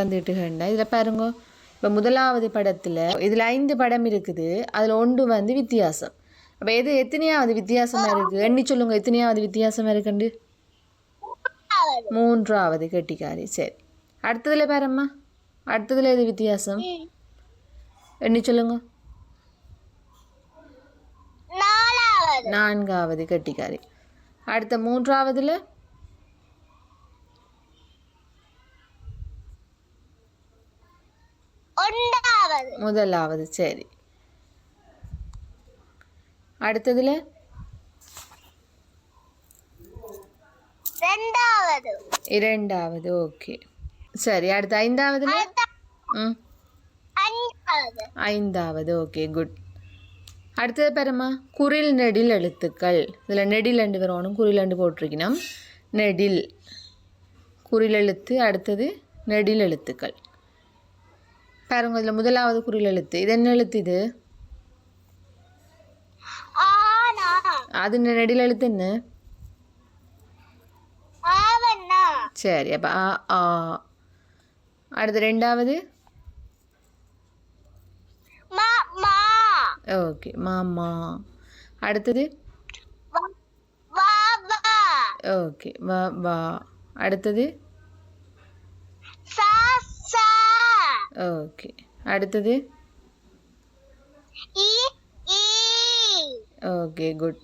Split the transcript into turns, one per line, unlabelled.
வந்துட்டுகண்டா இதில் பாருங்க. இப்போ முதலாவது படத்தில் இதில் ஐந்து படம் இருக்குது. அதில் ஒன்று வந்து வித்தியாசம். அப்போ எது எத்தனையாவது வித்தியாசமாக இருக்குது எண்ணி சொல்லுங்க எத்தனையாவது வித்தியாசமாக இருக்குண்டு மூன்றாவது. கெட்டிக்காரி. சரி. அடுத்ததில் பாரம்மா. அடுத்ததில் எது வித்தியாசம்? எண்ணி சொல்லுங்க. நான்காவது கெட்டிக்காரி. அடுத்த மூன்றாவதுல? முதலாவது. சரி. அடுத்ததுல?
ரெண்டாவது.
இரண்டாவது ஓகே. சரி அடுத்த
அஞ்சாவது
ஐந்தாவது. Okay good. அடுத்தது பாரும்மா குரில் நெடில் எழுத்துக்கள். இதில் நெடில் ரெண்டு வரணும் குறில் ரெண்டு போட்டிருக்கணும். நெடில். குறில் எழுத்து அடுத்தது நெடில் எழுத்துக்கள். பாருங்க இதில் முதலாவது குறில் எழுத்து. இது என்ன எழுத்து இது? அது என்ன நெடில் எழுத்து என்ன? சரி அப்போ ஆ ஆ. அடுத்து ரெண்டாவது? ஓகே மாமா அடுத்தது? ஓகே வா வா. அடுத்தது? ஓகே அடுத்தது? Okay good